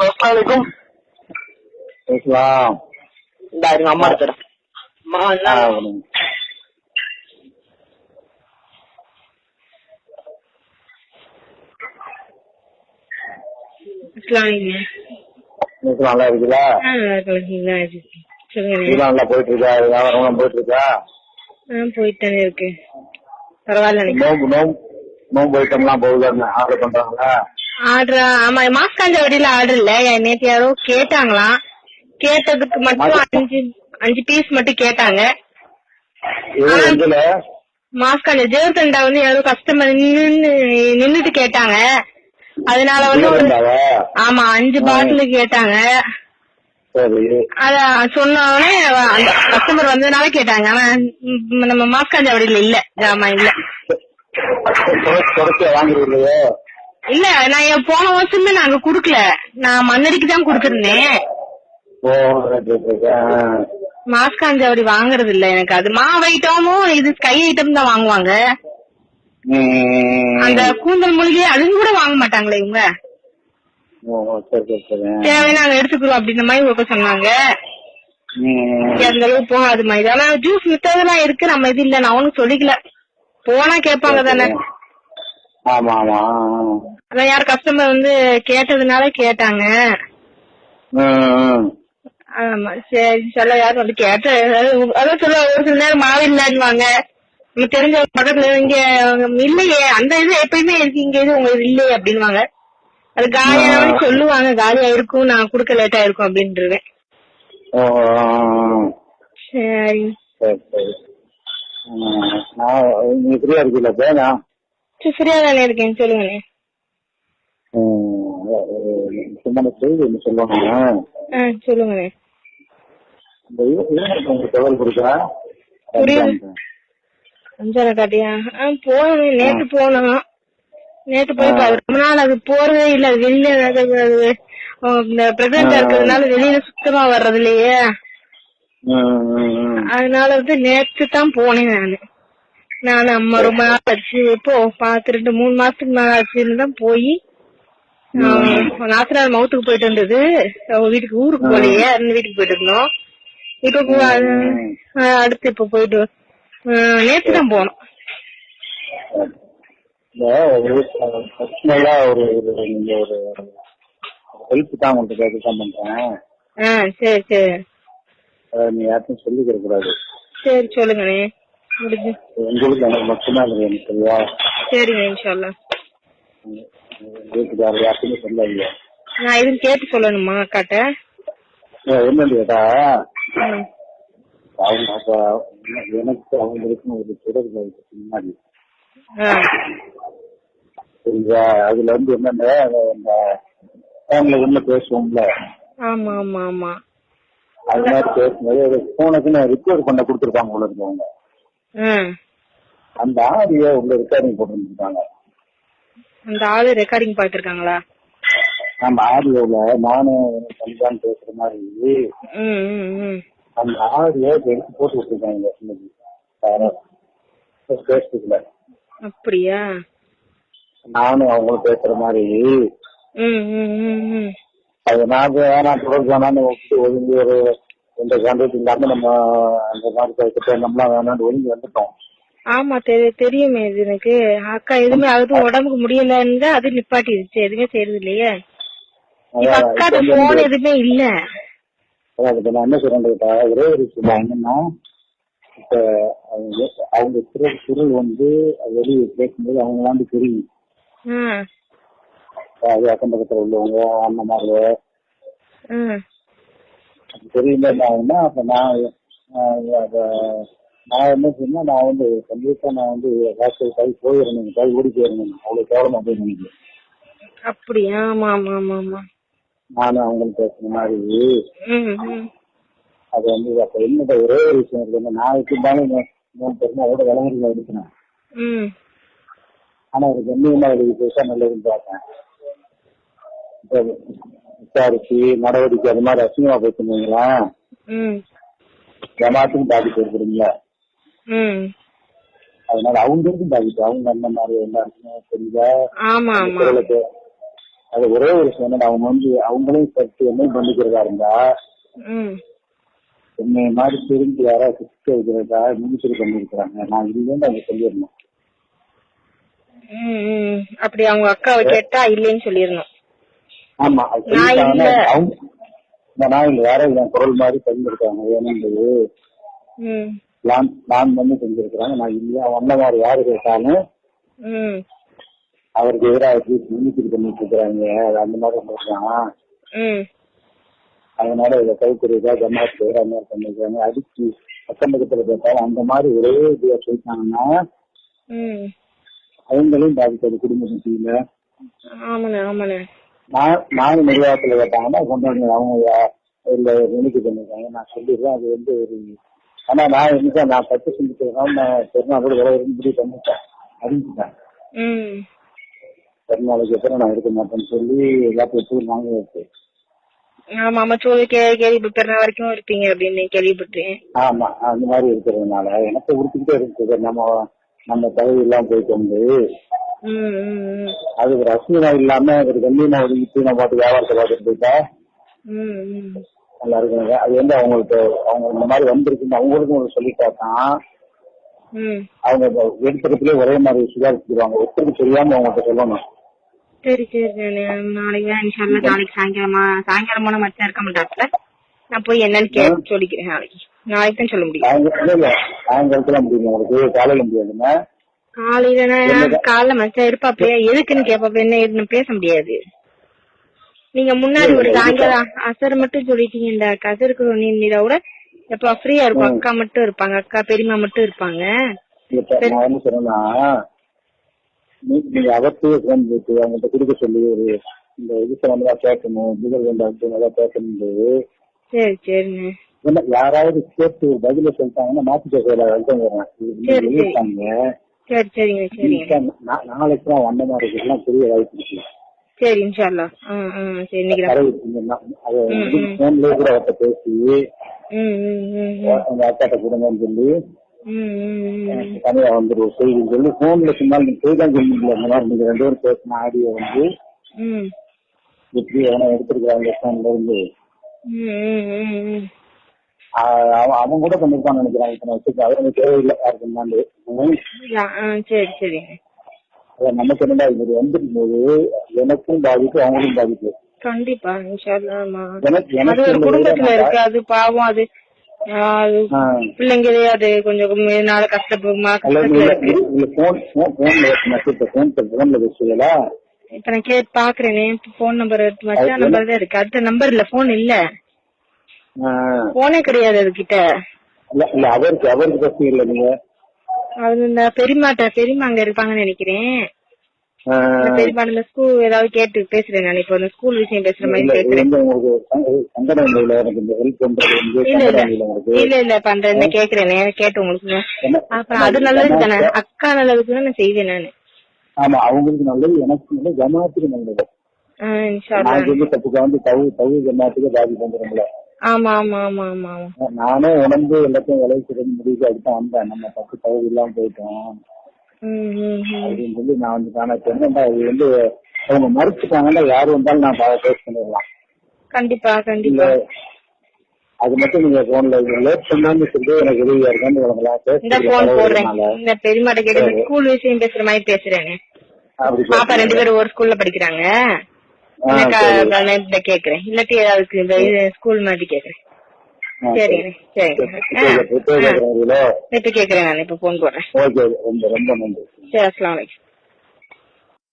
அஸ்ஸலாமலைக்கும் பேசலாம் இந்த இருங்க அம்மா எடுத்துறேன் அம்மா என்ன நல்லா இருக்குதா ஆ நல்லா போயிட்டு இருக்கா வியாபாரம் போயிட்டு இருக்கா போயிட்டு இருக்கு பரவாயில்ல நோம்பு நோம்பு நோம்பு ஐட்டம்லாம் போகுது ஆர்டர் பண்றாங்களா ஆர்டர் ஆமா மாஸ்காஞ்ச வடியில ஆர்டர் இல்ல நேத்து யாரோ கேட்டாங்களாம் கேட்டதுக்கு மட்டும் அஞ்சு அஞ்சு பீஸ் மட்டும் கேட்டாங்க. மாஸ்காஞ்ச ஜெயத்தண்டா வந்து யாரோ கஸ்டமர் நின்னு நின்னுட்டு கேட்டாங்க. அதனால வந்து ஒரு ஆமா அஞ்சு பாட்டில் கேட்டாங்க. அத சொன்ன உடனே அந்த கஸ்டமர் வந்ததுனால கேட்டாங்க. ஆனா நம்ம மாஸ்காஞ்ச வடியில இல்ல. ஆமா இல்ல. இல்ல நான் என் போன வருஷமே நாங்க குடுக்கல. நான் மண்ணடிக்கு தான் குடுத்திருந்தேன். Oh right, right, right. ஆ. மாஸ்காஞ்ச அப்படி வாங்குறது இல்ல எனக்கு. அது மாவு ஐட்டமும் இது கை ஐட்டம் தான் வாங்குவாங்க. அந்த கூந்தல் மூலிகை அதுவும் கூட வாங்க மாட்டாங்களே இவங்க. தேவை நாங்க எடுத்துக்கிறோம் அப்படின்ற மாதிரி கொடுக்க சொன்னாங்க. அந்த அளவுக்கு போகாது மாதிரி ஆனா ஜூஸ் வித்ததெல்லாம் இருக்கு. நம்ம இது இல்ல நான் ஒண்ணும் சொல்லிக்கல. போனா கேட்பாங்க தானே. ஆமா ஆமா அதான் யார் கஸ்டமர் வந்து கேட்டதுனால கேட்டாங்க. ஆமா சரி சொல்ல யாரும் வந்து கேட்ட அதான் சொல்ல ஒரு சில நேரம் மாவு இல்லைன்னுவாங்க நம்ம தெரிஞ்ச பக்கத்துல இங்க இல்லையே அந்த இது எப்பயுமே இருக்கு இங்க இது உங்க இது இல்லையே அப்படின்னுவாங்க. அது காலியான சொல்லுவாங்க காலியா இருக்கும் நான் குடுக்க லேட்டா இருக்கும் ஆ. சரி. சரி சரி. நான் நீ ஃப்ரீயா இருக்கீங்களா பேனா சரி ஃப்ரீயா தானே இருக்கேன் சொல்லுங்கண்ணே. சும்மா செய்தி ஒன்று சொல்லணும் ஆ சொல்லுங்கண்ணே. இந்த உங்களுக்கு தகவல் கொடுக்குறா புரியுது. அஞ்சான காட்டியா? ஆ போனோம் நேத்து போனோம். நேத்து போய் ரொம்ப நாள் அது போறதே இல்ல வெளியில இந்த பிரெக்னண்டா இருக்கிறதுனால வெளியில சுத்தமா வர்றது இல்லையே அதனால வந்து நேத்து தான் போனேன் நானு. நான் அம்மா ரொம்ப நாள் ஆச்சு. இப்போ பாத்து ரெண்டு மூணு மாசத்துக்கு மேல ஆச்சுன்னு தான் போய் நாத்தனார் மவுத்துக்கு போயிட்டு இருந்தது அவங்க வீட்டுக்கு ஊருக்கு போலையே அந்த வீட்டுக்கு போயிட்டு இருந்தோம். இப்ப அடுத்து இப்ப போயிட்டு நேத்து தான் போனோம். ஒரு ஒரு ஒரு நீங்க ஒரு ஹெல்ப் தான் உங்கள்கிட்ட கேட்க தான் பண்றேன் சரி சரி. நீ யாருக்கும் சொல்லிக்கிற கூடாது. சரி சொல்லுங்கண்ணே. எங்க வீட்டுல எனக்கு மட்டும்தான் இருக்கு எனக்கு சரியா? சரிங்க இன்ஷால்லா. உங்க வீட்டுக்காரர் யாருக்குமே சொல்லாதீங்க நான் எதுவும் கேட்டு சொல்லணுமா அக்காட்ட? என்னன்னு கேட்டா. அவங்க எனக்கு அவங்களுக்கும் ஒரு தொடர்பு முன்னாடி சரிங்களா? அதுல வந்து என்னன்னா ஃபோன்ல ஒண்ணு பேசுவோம்ல. ஆமா ஆமா ஆமா. அது மாதிரி பேசும்போது போனுக்கு ரிப்பேர் பண்ண கொடுத்துருப்பாங்க உள்ள இருக்கவங்க அந்த ஆடியோ உள்ள ரெக்கார்டிங் போட்டுருந்துருக்காங்க. அந்த ஆளு ரெக்கார்டிங் பாத்துருக்காங்களா நம்ம ஆடியோல நானும் கல்யாணம் பேசுற மாதிரி. அந்த ஆடியோ எடுத்து போட்டு விட்டுருக்காங்க இன்னைக்கு பேஸ்புக்ல அப்படியா? நானும் அவங்களும் பேசுற மாதிரி. அது நான் வேணாம் தொடர்பு வேணாம்னு ஒப்பிட்டு ஒதுங்கி ஒரு எந்த கண்டது இல்லாம நம்ம அந்த மாதிரி நம்மளாம் வேணாம்னு ஒதுங்கி வந்துட்டோம். ஆமா தெரி- தெரியுமே இது எனக்கு. அக்கா எதுவுமே அது உடம்புக்கு முடியலன்னு அது நிப்பாட்டிடுச்சு. எதுவுமே செய்யறது இல்லையே போன் எதுவுமே இல்ல. இப்ப நான் என்ன சொல்றேன் கேட்டா ஒரே ஒரு விஷயம் என்னன்னா இப்ப அவங்க குரல் குரல் வந்து வெளியே கேட்கும்போது அவங்களாண்டு தெரியும். அது அக்கம் பக்கத்துல உள்ளவங்க அண்ணன் மாதிரி ஆகும்னா அப்ப நான் நான் என்ன சொன்னா நான் வந்து கண்டிப்பா நான் வந்து டாக்டர் கை போயிடணும் கை ஓடி போயிடணும். அவ்வளவு கேவலமா போய் நினைக்கிறேன் அப்படியா? ஆமா ஆமா ஆமா ஆமா. நானும் அவங்களுக்கு பேசுன மாதிரி. அது வந்து அப்ப என்னோட ஒரே ஒரு விஷயம் இருக்கு. நான் இருந்தாலும் மூணு பேருமா அவ்வளோ விளம்பரங்கள் எடுக்கிறேன் ஆனா ஒரு கண்ணியமா எழுதி பேசா நல்லதுன்னு பார்த்தேன் விசாரிச்சு நடவடிக்கை அது மாதிரி அசிங்கமா பேசுனீங்களா ம். ஏமாத்துக்கும் பாதிப்பு இருக்கிறீங்களா அதனால அவங்களுக்கும் பாதிப்பு. அவங்க அந்த மாதிரி தெரியல. ஆமா ஆமா. குரலுக்கு. அது ஒரே ஒரு விஷயம் அவங்க வந்து அவங்களையும் சர்ச்சு என்ன பண்ணிக்கிறதா இருந்தா என்னை மாதிரி தெரிஞ்சு யாராவது சிக்க வைக்கிறதா மினிஸ்டர் பண்ணிருக்கிறாங்க நான் இல்லைன்னு அவங்க சொல்லிடணும். அப்படி அவங்க அக்காவை கேட்டா இல்லைன்னு சொல்லிடணும். ஆமா. அவங்க நான் இல்ல. யாரோ என் குரல் மாதிரி பண்ணிருக்காங்க ஏன்னு ம். பிளான் பிளான் பண்ணி செஞ்சிருக்கிறாங்க. நான் இல்லையா வந்த மாதிரி யாரு கேட்டாலும் அவருக்கு எதிராக மினிஸ்டர் பண்ணிட்டு இருக்கிறாங்க. அந்த மாதிரி சொல்றான் அதனால இதை கைக்குறியதா ஜமாத்து வேற மாதிரி பண்ணிருக்காங்க. அடிச்சு அக்கம் பக்கத்துல கேட்டாலும் அந்த மாதிரி ஒரே இதுவா சொல்லிட்டாங்கன்னா அவங்களையும் பாதிக்காது. குடும்ப மத்தியில ஆமாண்ணே. நானும் நிர்வாகத்துல கேட்டாங்கன்னா கொண்டாடுங்க அவங்க இல்ல நினைக்க பண்ணிருக்காங்க. நான் சொல்லிடுறேன் அது வந்து ஒரு ஆனா நான் என்ன நான் பத்து செஞ்சுக்கிறேன் நான் பெருநாள் கூட விலை முடிவு பண்ணிட்டேன். அறிஞ்சிட்டேன் பெருநாளுக்கு அப்புறம் நான் இருக்க மாட்டேன்னு சொல்லி எல்லாத்தையும் வாங்க வச்சு. ஆமா ஆமா சொல்லி கே கேள்வி பெருநாள் வரைக்கும் இருப்பீங்க அப்படின்னு கேள்விப்பட்டேன் ஆமா அந்த மாதிரி இருக்கிறதுனால எனக்கு உறுத்திக்கிட்டே இருக்குது. நம்ம நம்ம தகுதி எல்லாம் போயிட்டு வந்து அது ஒரு அசுவினா இல்லாம ஒரு கண்ணியமா ஒதுக்கிட்டு நம்ம பாட்டு வியாபாரத்தை பார்த்துட்டு ம் நல்லா இருக்குங்க அது வந்து அவங்களுக்கு அவங்க இந்த மாதிரி வந்திருக்குன்னு அவங்களுக்கும் ஒரு சொல்லிட்டா தான் ம். அவங்க எடுத்துறதுலயே ஒரே மாதிரி சுதாரிச்சுருவாங்க ஒருத்தருக்கு தெரியாம அவங்கள்ட்ட சொல்லணும். சரி சரி நானு நாளைக்கு இன்ஷால்லா நாளைக்கு சாயங்காலமா சாயங்காலமான மச்சம் இருக்க மாட்டாப்ல. நான் போய் என்னன்னு கேட்டு சொல்லிக்கிறேன் நாளைக்கு. நாளைக்கு தான் சொல்ல முடியும். சாயங்காலத்துல முடியும். உங்களுக்கு காலையில முடியாதுங்க காலையில காலைல மச்சம் இருப்பாப்லையா? எதுக்குன்னு கேப்பாப்ல? என்ன ஏதுன்னு பேச முடியாது. நீங்க முன்னாடி ஒரு சாயங்காலம் அசர் மட்டும் சொல்லிட்டீங்க இந்த கசருக்கு நீங்க கூட எப்ப ஃப்ரீயா இருக்கும் அக்கா மட்டும் இருப்பாங்க. அக்கா பெரியம்மா மட்டும் இருப்பாங்க. நீ- நீங்க அவர்த்தையே ஃபோன் போட்டு அவங்கள்ட்ட கொடுக்க சொல்லி ஒரு இந்த இது சம்பந்தமா கேட்கணும். புகழ் வேண்டாம் அதான் சரி யாராவது கேட்டு பதில சொல்லிட்டாங்கன்னா மாத்தி இது சரி, சரிங்க சரிங்க. நாளைக்கு தான் வந்த மாதிரி இருக்குலாம் பெரிய வாய்ப்பு இருக்கு சரி இன்ஷால்லா ம் ம் சரி இன்னைக்கு நான் கடவுள் செஞ்சோம்னா, அது ம், ம். போன்லயே கூட அவர்கிட்ட பேசி ம் ம் அக்காட்ட கொடுங்கன்னு சொல்லி தனியா வந்துடும் செய்தின்னு சொல்லி போன்ல சொன்னால் நீங்க இந்த மாதிரி நீங்க ரெண்டு பேரும் பேசின ஆடியோ வந்து எப்படி எவனா எடுத்திருக்கிறாங்க போன்ல இருந்து. அவன் கூட பண்ணிருப்பான்னு நினைக்கிறான். வச்சுக்க அது எனக்கு தேவையில்லை. யாருக்கு முன்னாடி உம். யா, ஆ, சரி அதான் நமக்கு என்னடா இது வந்துடும் போது எனக்கும் பாதிப்பு அவங்களுக்கும் பாதிப்பு. கண்டிப்பா அது ஒரு குடும்பத்துல இருக்கு. அது பாவம் அது பிள்ளைங்களே அது கொஞ்சம் நாள கஷ்டப்படுமா போன்ல பேசுவீங்களா இப்ப நான் கேட்டு பாக்குறேனே. போன் நம்பர் மச்சா நம்பர் தான் இருக்கு. அடுத்த நம்பர் இல்ல போன் இல்ல. போனே கிடையாது அது கிட்ட இல்ல அவருக்கு அவருக்கு பிரச்சனை இல்ல நீங்க. அது இந்த பெரியமாட்ட பெரியமா அங்க இருப்பாங்கன்னு நினைக்கிறேன். இந்த ஸ்கூல் ஏதாவது கேட்டு பேசுறேன் நான். இப்போ இந்த ஸ்கூல் விஷயம் பேசுற மாதிரி பேசுறேன் இல்ல இந்த இல்ல பண்றேன் கேக்குறேனே. கேட்டு உங்களுக்கு? அப்புறம் அது நல்லது தானே? அக்கா நல்லதுக்கு நான் செய்வேன் நானு. ஆமா அவங்களுக்கு நல்லது எனக்கு நல்லது ஜமாத்துக்கு நல்லது. நான் வந்து தப்புக்கு வந்து தவு தவு ஜமாத்துக்கு பாதிப்பு வந்துடும்ல ஆமா ஆமா ஆமா ஆமா நானே உணர்ந்து எல்லாத்தையும் விளைவிக்கிறது முடிவு அதுதான் வந்தேன். நம்ம தப்பு தவு இல்லாம போயிட்டோம். அப்படின்னு சொல்லி நான் வந்து தானே என்னடா இது வந்து அவங்க மறுத்துட்டாங்கன்னா யாரு வந்தாலும் நான் பேஸ் பண்ணிடலாம். கண்டிப்பா கண்டிப்பா. அது மட்டும் நீங்க போன்ல லேட் பண்ணாம சொல்றது எனக்கு உதவியா இருக்கான்னு வழங்கலாம் இந்த போன் போடுறேன். இந்த பெரியமாட்ட கேட்டு ஸ்கூல் விஷயம் பேசுற மாதிரி பேசுறேனே பாப்பா ரெண்டு பேரும் ஒரு ஸ்கூல்ல படிக்கிறாங்க. கேக்குறேன் இல்லாட்டி ஏதாவது இந்த ஸ்கூல் மாதிரி கேக்குறேன் சரிங்க சரிங்க இப்போ கேக்குறேன் நான் இப்ப போன் போடுறேன் சரி அஸ்லாம் வலைக்கம்